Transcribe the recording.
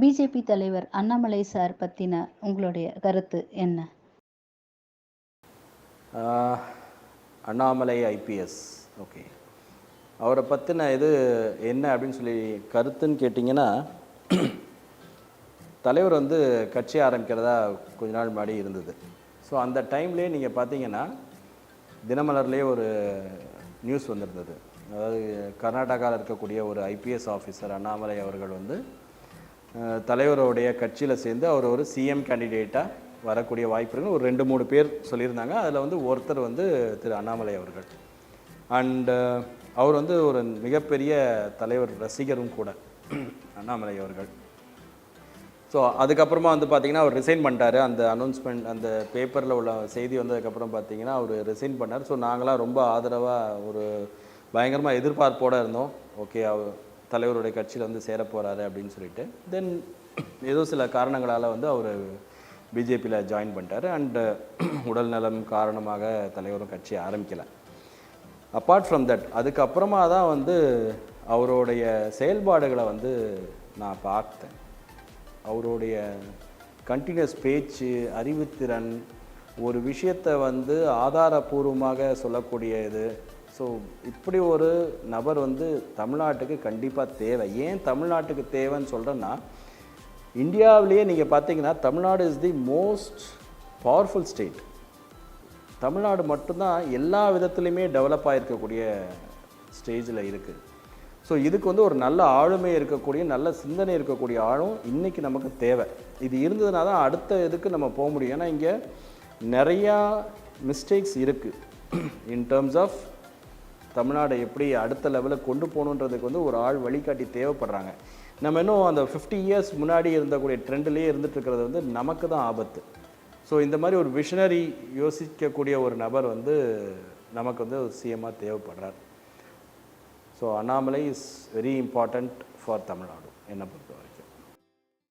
BJP தலைவர் Annamalai sir பற்றின உங்களுடைய கருத்து என்ன? Annamalai IPS okay. அவரை பற்றின இது என்ன அப்படின்னு சொல்லி கருத்துன்னு கேட்டிங்கன்னா தலைவர் வந்து கட்சி ஆரம்பிக்கிறதா கொஞ்ச நாள் முன்னாடி இருந்தது. ஸோ அந்த டைம்லேயே நீங்கள் பார்த்தீங்கன்னா தினமலர்லேயே ஒரு நியூஸ் வந்திருந்தது. அதாவது கர்நாடகாவில் இருக்கக்கூடிய ஒரு ஐபிஎஸ் ஆஃபீஸர் அண்ணாமலை அவர்கள் வந்து தலைவருடைய கட்சியில் சேர்ந்து அவர் ஒரு சிஎம் கேண்டிடேட்டாக வரக்கூடிய வாய்ப்பு இருக்குன்னு ஒரு ரெண்டு மூணு பேர் சொல்லியிருந்தாங்க. அதில் வந்து ஒருத்தர் வந்து திரு அண்ணாமலை அவர்கள். அண்டு அவர் வந்து ஒரு மிகப்பெரிய தலைவர் ரசிகரும் கூட அண்ணாமலை அவர்கள். ஸோ அதுக்கப்புறமா வந்து பார்த்தீங்கன்னா அவர் ரிசைன் பண்ணிட்டார். அந்த அனௌன்ஸ்மெண்ட் அந்த பேப்பரில் உள்ள செய்தி வந்ததுக்கப்புறம் பார்த்தீங்கன்னா அவர் ரிசைன் பண்ணார். ஸோ நாங்களாம் ரொம்ப ஆதரவாக ஒரு பயங்கரமாக எதிர்பார்ப்போடு இருந்தோம். ஓகே அவர் தலைவருடைய கட்சியில் வந்து சேரப்போகிறாரு அப்படின்னு சொல்லிட்டு தென் ஏதோ சில காரணங்களால் வந்து அவர் பிஜேபியில் ஜாயின் பண்ணிட்டார். அண்டு உடல் நலம் காரணமாக தலைவரும் கட்சி ஆரம்பிக்கலை. அப்பார்ட் ஃப்ரம் தட் அதுக்கப்புறமா தான் வந்து அவருடைய செயல்பாடுகளை வந்து நான் பார்த்தேன். அவருடைய கண்டினியூஸ் பேச்சு அறிவுத்திறன் ஒரு விஷயத்தை வந்து ஆதாரபூர்வமாக சொல்லக்கூடிய இது ஸோ இப்படி ஒரு நபர் வந்து தமிழ்நாட்டுக்கு கண்டிப்பாக தேவை. ஏன் தமிழ்நாட்டுக்கு தேவைன்னு சொல்கிறேன்னா இந்தியாவிலேயே நீங்கள் பார்த்தீங்கன்னா Tamil Nadu is the most powerful state Tamil Nadu மட்டும்தான் எல்லா விதத்துலையுமே டெவலப் ஆகிருக்கக்கூடிய ஸ்டேஜில் இருக்குது ஸோ இதுக்கு வந்து ஒரு நல்ல ஆளுமை இருக்கக்கூடிய நல்ல சிந்தனை இருக்கக்கூடிய ஆளும் இன்றைக்கி நமக்கு தேவை. இது இருந்ததுனா தான் அடுத்த இதுக்கு நம்ம போக முடியும். ஏன்னா இங்கே நிறையா மிஸ்டேக்ஸ் இருக்குது இன் டேர்ம்ஸ் ஆஃப் தமிழ்நாடை எப்படி அடுத்த லெவலில் கொண்டு போகணுன்றதுக்கு வந்து ஒரு ஆள் வழிகாட்டி தேவைப்படுறாங்க. நம்ம இன்னும் அந்த ஃபிஃப்டி இயர்ஸ் முன்னாடி இருந்தக்கூடிய ட்ரெண்ட்லேயே இருந்துட்டு இருக்கிறது வந்து நமக்கு தான் ஆபத்து. ஸோ இந்த மாதிரி ஒரு விஷனரி யோசிக்கக்கூடிய ஒரு நபர் வந்து நமக்கு வந்து ஒரு சிஎம்மாக தேவைப்படுறார். So Annamalai is very important for Tamil Nadu என்னை பொறுத்தவரை.